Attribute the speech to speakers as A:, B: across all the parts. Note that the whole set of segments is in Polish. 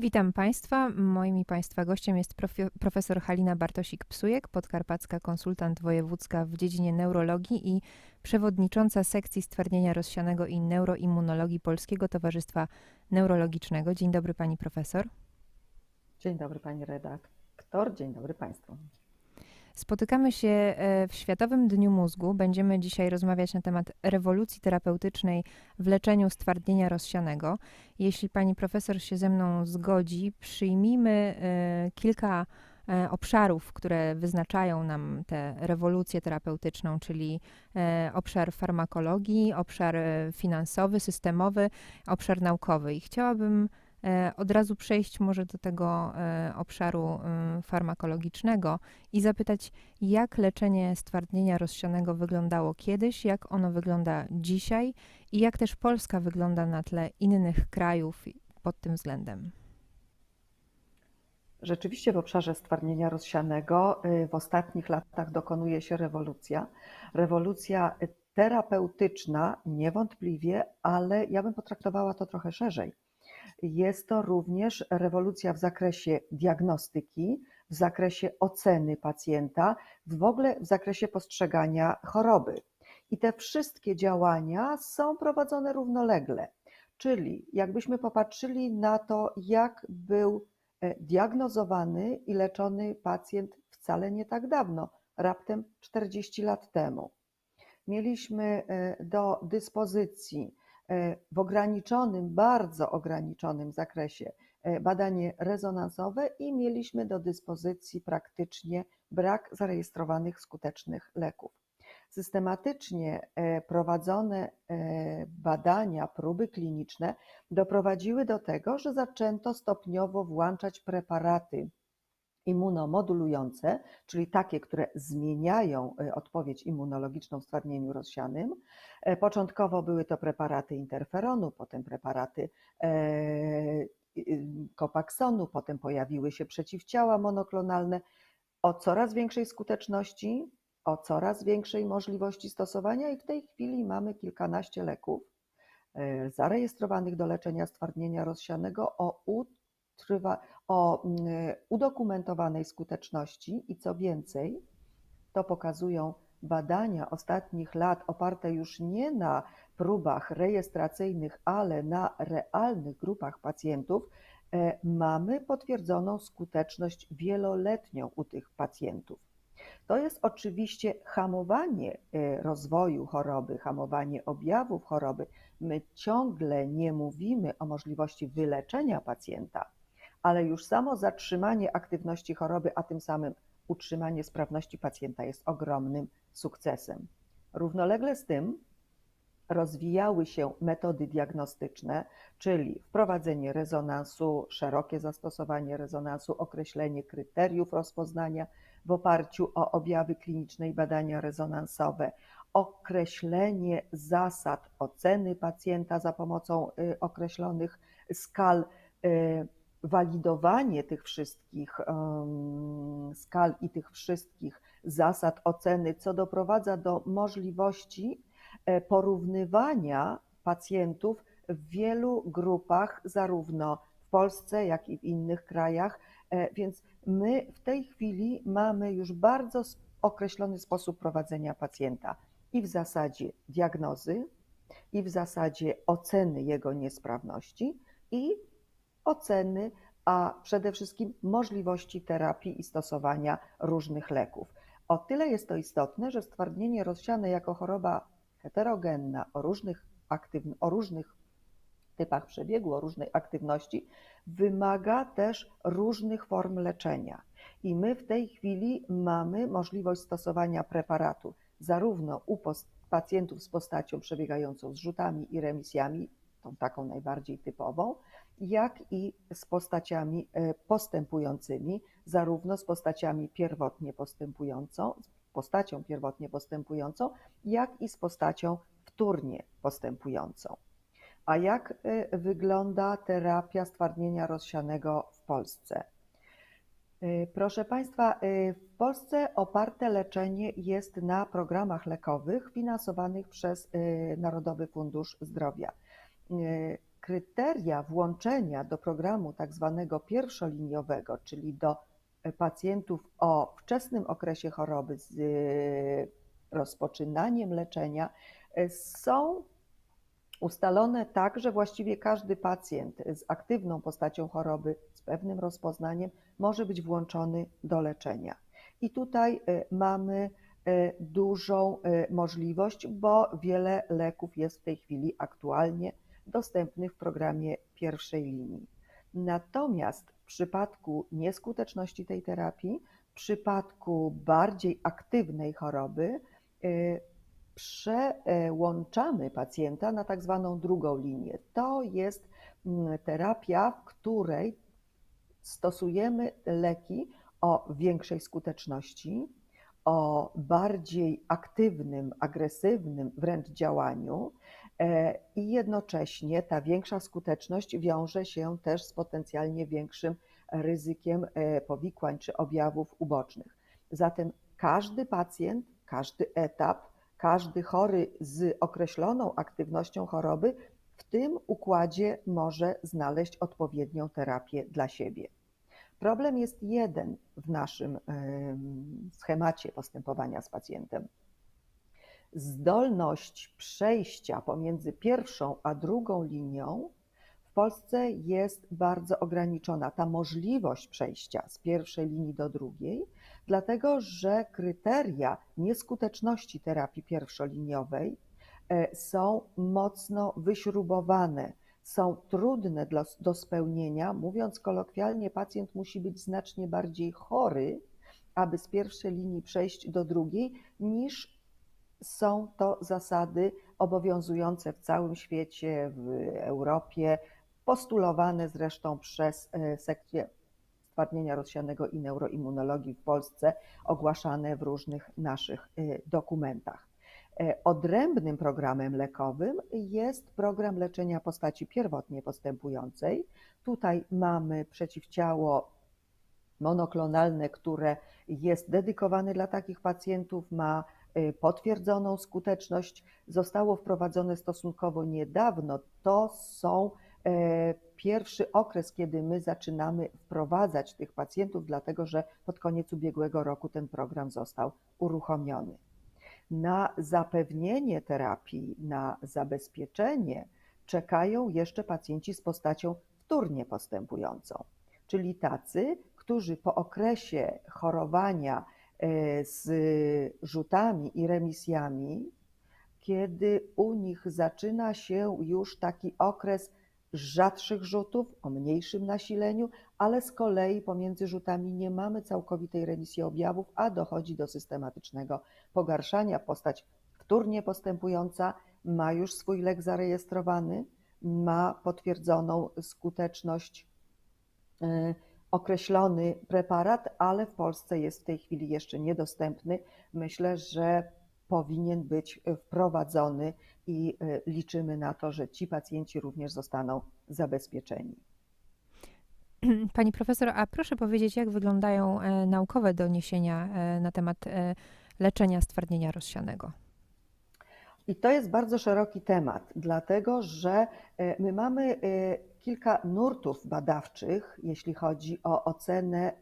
A: Witam Państwa. Moim i Państwa gościem jest profi- profesor Halina Bartosik-Psujek, podkarpacka konsultant wojewódzka w dziedzinie neurologii i przewodnicząca sekcji stwardnienia rozsianego i neuroimmunologii Polskiego Towarzystwa Neurologicznego. Dzień dobry Pani Profesor.
B: Dzień dobry Pani redaktor, dzień dobry Państwu.
A: Spotykamy się e, w Światowym Dniu Mózgu. Będziemy dzisiaj rozmawiać na temat rewolucji terapeutycznej w leczeniu stwardnienia rozsianego. Jeśli pani profesor się ze mną zgodzi, przyjmijmy e, kilka e, obszarów, które wyznaczają nam tę rewolucję terapeutyczną, czyli obszar farmakologii, obszar finansowy, systemowy, obszar naukowy. I chciałabym od razu przejść może do tego e, obszaru farmakologicznego i zapytać, jak leczenie stwardnienia rozsianego wyglądało kiedyś, jak ono wygląda dzisiaj i jak też Polska wygląda na tle innych krajów pod tym względem.
B: Rzeczywiście w obszarze stwardnienia rozsianego y, w ostatnich latach dokonuje się rewolucja. Rewolucja terapeutyczna niewątpliwie, ale ja bym potraktowała to trochę szerzej jest to również rewolucja w zakresie diagnostyki, w zakresie oceny pacjenta, w ogóle w zakresie postrzegania choroby. I te wszystkie działania są prowadzone równolegle. Czyli jakbyśmy popatrzyli na to, jak był e, diagnozowany i leczony pacjent wcale nie tak dawno, raptem 40 lat temu. Mieliśmy e, do dyspozycji w ograniczonym, bardzo ograniczonym zakresie e, badanie rezonansowe i mieliśmy do dyspozycji praktycznie brak zarejestrowanych skutecznych leków. Systematycznie e, prowadzone badania, próby kliniczne doprowadziły do tego, że zaczęto stopniowo włączać preparaty immunomodulujące, czyli takie, które zmieniają e, odpowiedź immunologiczną w stwardnieniu rozsianym. E, początkowo były to preparaty interferonu, potem preparaty kopaksonu, e, potem pojawiły się przeciwciała monoklonalne o coraz większej skuteczności, o coraz większej możliwości stosowania i w tej chwili mamy kilkanaście leków zarejestrowanych do leczenia stwardnienia rozsianego o o mm, udokumentowanej skuteczności i co więcej, to pokazują badania ostatnich lat oparte już nie na próbach rejestracyjnych, ale na realnych grupach pacjentów, e, mamy potwierdzoną skuteczność wieloletnią u tych pacjentów. To jest oczywiście hamowanie e, rozwoju choroby, hamowanie objawów choroby. My ciągle nie mówimy o możliwości wyleczenia pacjenta, ale już samo zatrzymanie aktywności choroby, a tym samym utrzymanie sprawności pacjenta jest ogromnym sukcesem. Równolegle z tym rozwijały się metody diagnostyczne, czyli wprowadzenie rezonansu, szerokie zastosowanie rezonansu, określenie kryteriów rozpoznania w oparciu o objawy kliniczne i badania rezonansowe, określenie zasad oceny pacjenta za pomocą y, określonych skal y, walidowanie tych wszystkich skal i tych wszystkich zasad oceny, co doprowadza do możliwości e, porównywania pacjentów w wielu grupach, zarówno w Polsce, jak i w innych krajach. E, więc my w tej chwili mamy już bardzo określony sposób prowadzenia pacjenta i w zasadzie diagnozy, i w zasadzie oceny jego niesprawności, i oceny, a przede wszystkim możliwości terapii i stosowania różnych leków. O tyle jest to istotne, że stwardnienie rozsiane jako choroba heterogenna o różnych, o różnych typach przebiegu, o różnej aktywności, wymaga też różnych form leczenia. I my w tej chwili mamy możliwość stosowania preparatu zarówno u pacjentów z postacią przebiegającą zrzutami i remisjami, tą taką najbardziej typową, jak i z postaciami e, postępującymi, zarówno z postaciami pierwotnie postępującą, postacią pierwotnie postępującą, jak i z postacią wtórnie postępującą. A jak e, wygląda terapia stwardnienia rozsianego w Polsce? E, proszę Państwa, w Polsce oparte leczenie jest na programach lekowych finansowanych przez Narodowy Fundusz Zdrowia. Kryteria włączenia do programu tak zwanego pierwszoliniowego, czyli do pacjentów o wczesnym okresie choroby z e, rozpoczynaniem leczenia, e, są ustalone tak, że właściwie każdy pacjent z aktywną postacią choroby, z pewnym rozpoznaniem, może być włączony do leczenia. I tutaj e, mamy dużą możliwość, bo wiele leków jest w tej chwili aktualnie dostępnych w programie pierwszej linii. Natomiast w przypadku nieskuteczności tej terapii, w przypadku bardziej aktywnej choroby, y, przełączamy pacjenta na tak zwaną drugą linię. To jest mm, terapia, w której stosujemy leki o większej skuteczności, o bardziej aktywnym, agresywnym wręcz działaniu i jednocześnie ta większa skuteczność wiąże się też z potencjalnie większym ryzykiem e, powikłań czy objawów ubocznych. Zatem każdy pacjent, każdy etap, każdy chory z określoną aktywnością choroby w tym układzie może znaleźć odpowiednią terapię dla siebie. Problem jest jeden w naszym em, schemacie postępowania z pacjentem. Zdolność przejścia pomiędzy pierwszą a drugą linią w Polsce jest bardzo ograniczona. Ta możliwość przejścia z pierwszej linii do drugiej, dlatego że kryteria nieskuteczności terapii pierwszoliniowej e, są mocno wyśrubowane, są trudne dla, do spełnienia. Mówiąc kolokwialnie, pacjent musi być znacznie bardziej chory, aby z pierwszej linii przejść do drugiej, niż są to zasady obowiązujące w całym świecie, w Europie, postulowane zresztą przez e, sekcję stwardnienia rozsianego i neuroimmunologii w Polsce, ogłaszane w różnych naszych e, dokumentach. E, Odrębnym programem lekowym jest program leczenia postaci pierwotnie postępującej. Tutaj mamy przeciwciało monoklonalne, które jest dedykowane dla takich pacjentów, ma potwierdzoną skuteczność, zostało wprowadzone stosunkowo niedawno. To są e, pierwszy okres, kiedy my zaczynamy wprowadzać tych pacjentów, dlatego że pod koniec ubiegłego roku ten program został uruchomiony. Na zapewnienie terapii, na zabezpieczenie czekają jeszcze pacjenci z postacią wtórnie postępującą, czyli tacy, którzy po okresie chorowania z rzutami i remisjami, kiedy u nich zaczyna się już taki okres rzadszych rzutów o mniejszym nasileniu, ale z kolei pomiędzy rzutami nie mamy całkowitej remisji objawów, a dochodzi do systematycznego pogarszania. Postać wtórnie postępująca ma już swój lek zarejestrowany, ma potwierdzoną skuteczność, y, określony preparat, ale w Polsce jest w tej chwili jeszcze niedostępny. Myślę, że powinien być wprowadzony i y, liczymy na to, że ci pacjenci również zostaną zabezpieczeni.
A: Pani profesor, a proszę powiedzieć, jak wyglądają e, naukowe doniesienia e, na temat e, leczenia stwardnienia rozsianego?
B: I to jest bardzo szeroki temat, dlatego że my mamy kilka nurtów badawczych, jeśli chodzi o ocenę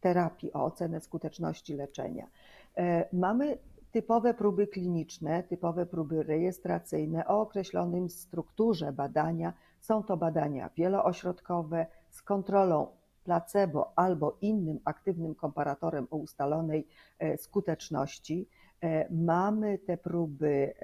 B: terapii, o ocenę skuteczności leczenia. E, Mamy typowe próby kliniczne, typowe próby rejestracyjne o określonym strukturze badania. Są to badania wieloośrodkowe z kontrolą placebo albo innym aktywnym komparatorem o ustalonej e, skuteczności. E, Mamy te próby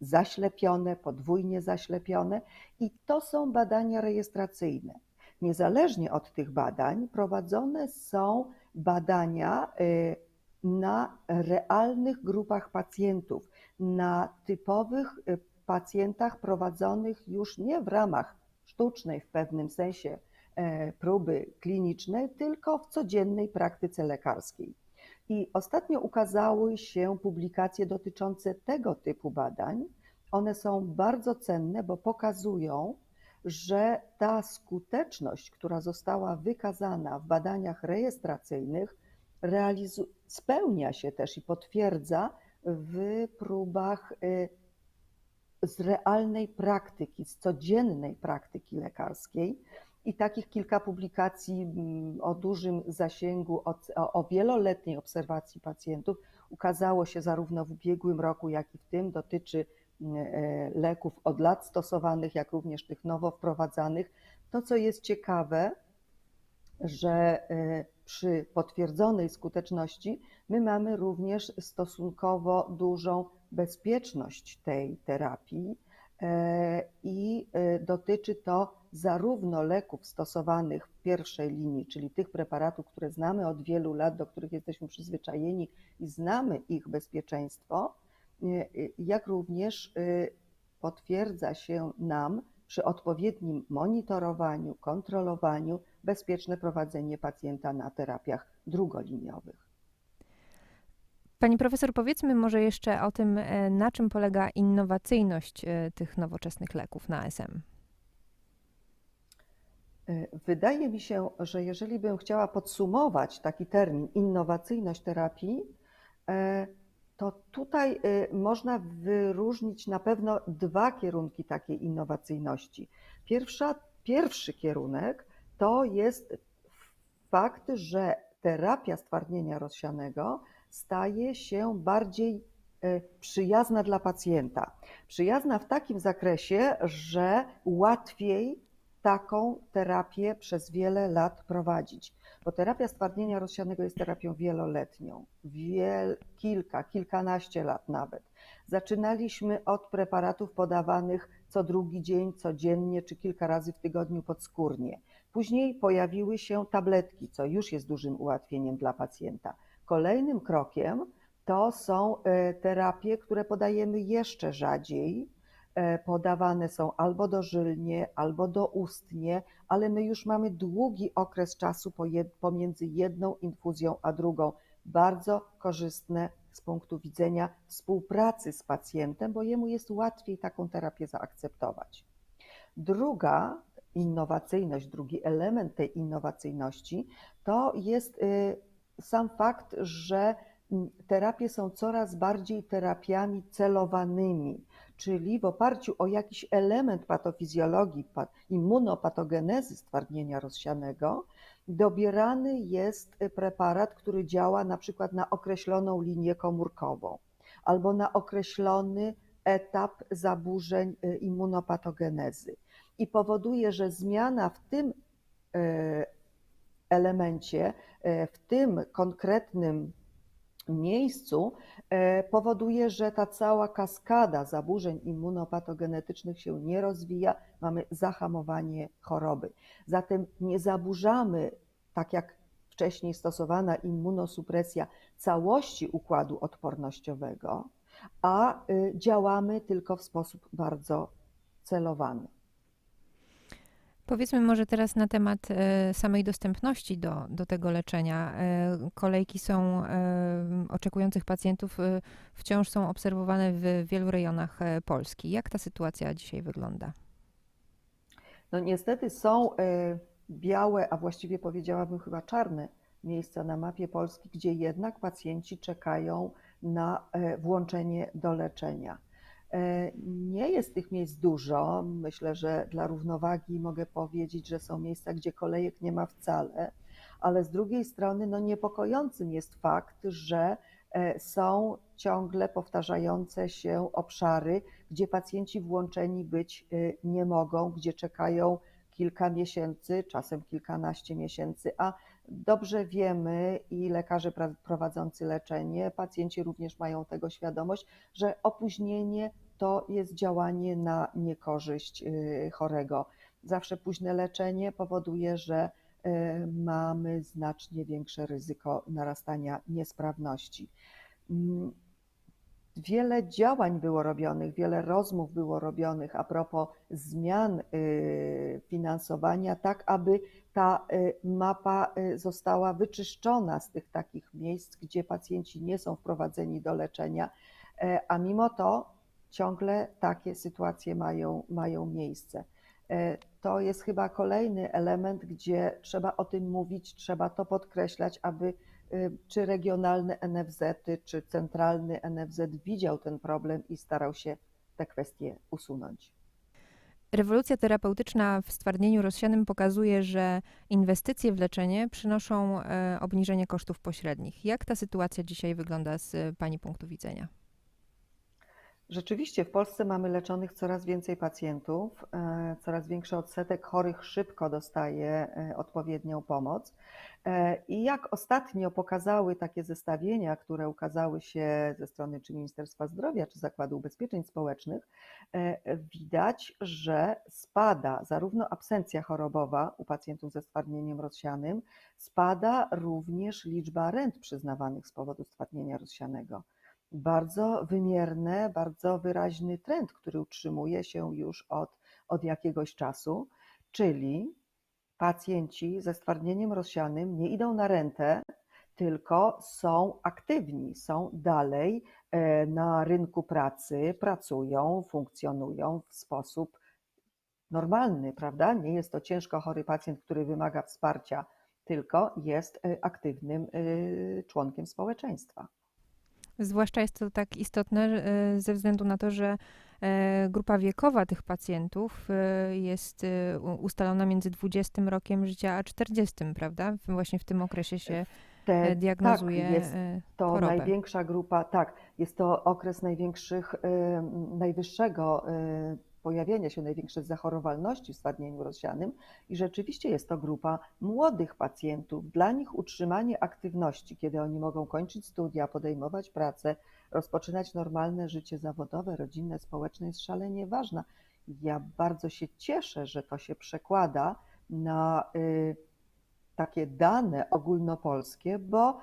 B: zaślepione, podwójnie zaślepione i to są badania rejestracyjne. Niezależnie od tych badań prowadzone są badania e, na realnych grupach pacjentów, na typowych e, pacjentach prowadzonych już nie w ramach sztucznej w pewnym sensie e, próby klinicznej, tylko w codziennej praktyce lekarskiej. I ostatnio ukazały się publikacje dotyczące tego typu badań. One są bardzo cenne, bo pokazują, że ta skuteczność, która została wykazana w badaniach rejestracyjnych, realizu- spełnia się też i potwierdza w próbach y, z realnej praktyki, z codziennej praktyki lekarskiej. I takich kilka publikacji mm, o dużym zasięgu, o, o, wieloletniej obserwacji pacjentów ukazało się zarówno w ubiegłym roku, jak i w tym. Dotyczy mm, e, leków od lat stosowanych, jak również tych nowo wprowadzanych. To, co jest ciekawe, że e, przy potwierdzonej skuteczności my mamy również stosunkowo dużą bezpieczność tej terapii e, i dotyczy to zarówno leków stosowanych w pierwszej linii, czyli tych preparatów, które znamy od wielu lat, do których jesteśmy przyzwyczajeni i znamy ich bezpieczeństwo, jak również potwierdza się nam przy odpowiednim monitorowaniu, kontrolowaniu bezpieczne prowadzenie pacjenta na terapiach drugoliniowych.
A: Pani profesor, powiedzmy może jeszcze o tym, na czym polega innowacyjność tych nowoczesnych leków na ASM.
B: E, Wydaje mi się, że jeżeli bym chciała podsumować taki termin innowacyjność terapii, e, to tutaj e, można wyróżnić na pewno dwa kierunki takiej innowacyjności. Pierwsza, pierwszy kierunek to jest fakt, że terapia stwardnienia rozsianego staje się bardziej przyjazna dla pacjenta. Przyjazna w takim zakresie, że łatwiej taką terapię przez wiele lat prowadzić. Bo terapia stwardnienia rozsianego jest terapią wieloletnią, wiel, kilka, kilkanaście lat nawet. Zaczynaliśmy od preparatów podawanych co drugi dzień, codziennie czy kilka razy w tygodniu podskórnie. Później pojawiły się tabletki, co już jest dużym ułatwieniem dla pacjenta. Kolejnym krokiem to są e, terapie, które podajemy jeszcze rzadziej. E, Podawane są albo dożylnie, albo doustnie, ale my już mamy długi okres czasu pomiędzy jedną infuzją a drugą. Bardzo korzystne z punktu widzenia współpracy z pacjentem, bo jemu jest łatwiej taką terapię zaakceptować. Druga innowacyjność, drugi element tej innowacyjności to jest y, sam fakt, że mm, terapie są coraz bardziej terapiami celowanymi, czyli w oparciu o jakiś element patofizjologii, immunopatogenezy stwardnienia rozsianego, dobierany jest preparat, który działa na przykład na określoną linię komórkową albo na określony etap zaburzeń y, immunopatogenezy. I powoduje, że zmiana w tym y, elemencie, e, w tym konkretnym miejscu e, powoduje, że ta cała kaskada zaburzeń immunopatogenetycznych się nie rozwija, mamy zahamowanie choroby. Zatem nie zaburzamy, tak jak wcześniej stosowana immunosupresja, całości układu odpornościowego, a y, działamy tylko w sposób bardzo celowany.
A: Powiedzmy może teraz na temat e, samej dostępności do, do tego leczenia. E, kolejki są e, oczekujących pacjentów wciąż są obserwowane w wielu rejonach Polski. Jak ta sytuacja dzisiaj wygląda?
B: No niestety są białe, a właściwie powiedziałabym chyba czarne miejsca na mapie Polski, gdzie jednak pacjenci czekają na włączenie do leczenia. E, Nie jest tych miejsc dużo. Myślę, że dla równowagi mogę powiedzieć, że są miejsca, gdzie kolejek nie ma wcale, ale z drugiej strony no niepokojącym jest fakt, że e, są ciągle powtarzające się obszary, gdzie pacjenci włączeni być e, nie mogą, gdzie czekają kilka miesięcy, czasem kilkanaście miesięcy, a dobrze wiemy i lekarze prowadzący leczenie, pacjenci również mają tego świadomość, że opóźnienie to jest działanie na niekorzyść y, chorego. Zawsze późne leczenie powoduje, że y, mamy znacznie większe ryzyko narastania niesprawności. Mm, Wiele działań było robionych, wiele rozmów było robionych a propos zmian y, finansowania, tak aby ta y, mapa y, została wyczyszczona z tych takich miejsc, gdzie pacjenci nie są wprowadzeni do leczenia, E, a mimo to ciągle takie sytuacje mają, mają miejsce. E, To jest chyba kolejny element, gdzie trzeba o tym mówić, trzeba to podkreślać, aby y, czy regionalny NFZ, czy centralny NFZ widział ten problem i starał się te kwestie usunąć.
A: Rewolucja terapeutyczna w stwardnieniu rozsianym pokazuje, że inwestycje w leczenie przynoszą e, obniżenie kosztów pośrednich. Jak ta sytuacja dzisiaj wygląda z e, Pani punktu widzenia?
B: Rzeczywiście w Polsce mamy leczonych coraz więcej pacjentów, e, coraz większy odsetek chorych szybko dostaje e, odpowiednią pomoc. E, I jak ostatnio pokazały takie zestawienia, które ukazały się ze strony czy Ministerstwa Zdrowia, czy Zakładu Ubezpieczeń Społecznych, widać, że spada zarówno absencja chorobowa u pacjentów ze stwardnieniem rozsianym, spada również liczba rent przyznawanych z powodu stwardnienia rozsianego bardzo wymierny, bardzo wyraźny trend, który utrzymuje się już od, od jakiegoś czasu, czyli pacjenci ze stwardnieniem rozsianym nie idą na rentę, tylko są aktywni, są dalej e, na rynku pracy, pracują, funkcjonują w sposób normalny, prawda? Nie jest to ciężko chory pacjent, który wymaga wsparcia, tylko jest e, aktywnym e, członkiem społeczeństwa.
A: Zwłaszcza jest to tak istotne e, ze względu na to, że e, grupa wiekowa tych pacjentów e, jest ustalona między 20 rokiem życia a 40, prawda? Właśnie w tym okresie się
B: Te,
A: e, diagnozuje
B: tak, jest to
A: chorobę.
B: największa grupa, tak, jest to okres największych, najwyższego pojawienia się, największej zachorowalności w stwardnieniu rozsianym i rzeczywiście jest to grupa młodych pacjentów. Dla nich utrzymanie aktywności, kiedy oni mogą kończyć studia, podejmować pracę, rozpoczynać normalne życie zawodowe, rodzinne, społeczne jest szalenie ważna. Ja bardzo się cieszę, że to się przekłada na y, takie dane ogólnopolskie, bo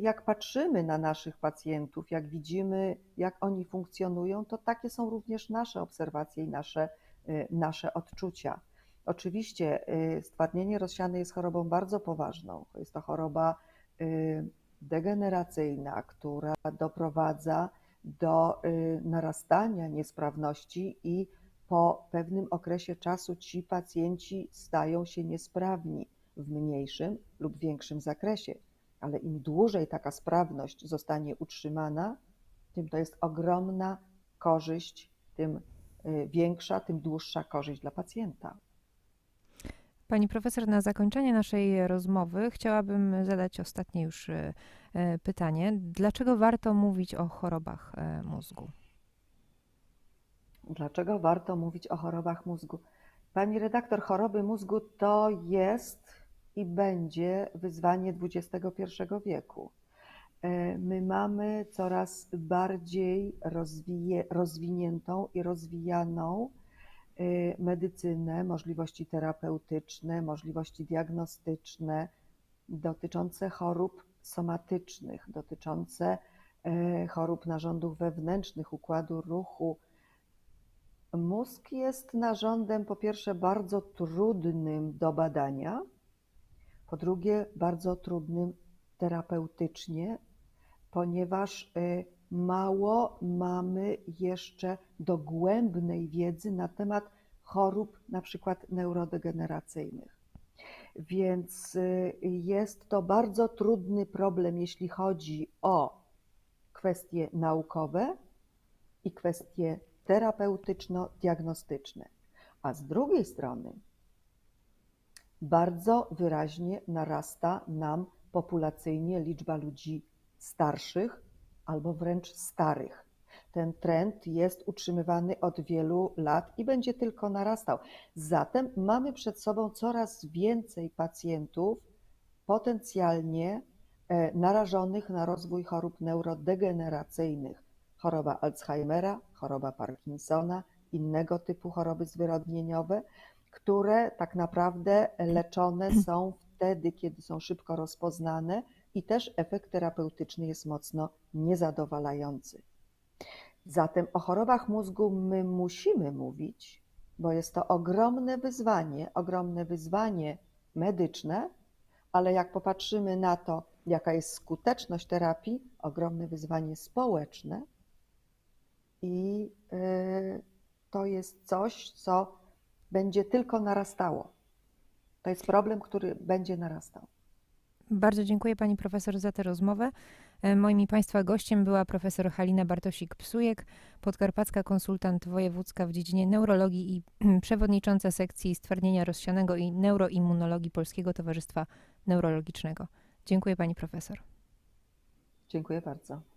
B: jak patrzymy na naszych pacjentów, jak widzimy, jak oni funkcjonują, to takie są również nasze obserwacje i nasze, y, nasze odczucia. Oczywiście y, stwardnienie rozsiane jest chorobą bardzo poważną. Jest to choroba y, degeneracyjna, która doprowadza do y, narastania niesprawności i po pewnym okresie czasu ci pacjenci stają się niesprawni w mniejszym lub większym zakresie, ale im dłużej taka sprawność zostanie utrzymana, tym to jest ogromna korzyść, tym y, większa, tym dłuższa korzyść dla pacjenta.
A: Pani profesor, na zakończenie naszej rozmowy chciałabym zadać ostatnie już e, e, pytanie. Dlaczego warto mówić o chorobach mózgu?
B: Dlaczego warto mówić o chorobach mózgu? Pani redaktor, choroby mózgu to jest i będzie wyzwanie XXI wieku. E, My mamy coraz bardziej rozwiję, rozwiniętą i rozwijaną e, medycynę, możliwości terapeutyczne, możliwości diagnostyczne dotyczące chorób somatycznych, dotyczące e, chorób narządów wewnętrznych, układu ruchu, Mózg jest narządem, po pierwsze, bardzo trudnym do badania, po drugie, bardzo trudnym terapeutycznie, ponieważ y, mało mamy jeszcze dogłębnej wiedzy na temat chorób, na przykład neurodegeneracyjnych. Więc y, jest to bardzo trudny problem, jeśli chodzi o kwestie naukowe i kwestie terapeutyczno-diagnostyczne. A z drugiej strony bardzo wyraźnie narasta nam populacyjnie liczba ludzi starszych albo wręcz starych. Ten trend jest utrzymywany od wielu lat i będzie tylko narastał. Zatem mamy przed sobą coraz więcej pacjentów potencjalnie e, narażonych na rozwój chorób neurodegeneracyjnych, choroba Alzheimera, choroba Parkinsona, innego typu choroby zwyrodnieniowe, które tak naprawdę leczone są wtedy, kiedy są szybko rozpoznane i też efekt terapeutyczny jest mocno niezadowalający. Zatem o chorobach mózgu my musimy mówić, bo jest to ogromne wyzwanie, ogromne wyzwanie medyczne, ale jak popatrzymy na to, jaka jest skuteczność terapii, ogromne wyzwanie społeczne i y, to jest coś, co będzie tylko narastało. To jest problem, który będzie narastał.
A: Bardzo dziękuję pani profesor za tę rozmowę. E, Moim i Państwa gościem była profesor Halina Bartosik-Psujek, podkarpacka konsultant wojewódzka w dziedzinie neurologii i przewodnicząca sekcji stwardnienia rozsianego i neuroimmunologii Polskiego Towarzystwa Neurologicznego. Dziękuję Pani Profesor.
B: Dziękuję bardzo.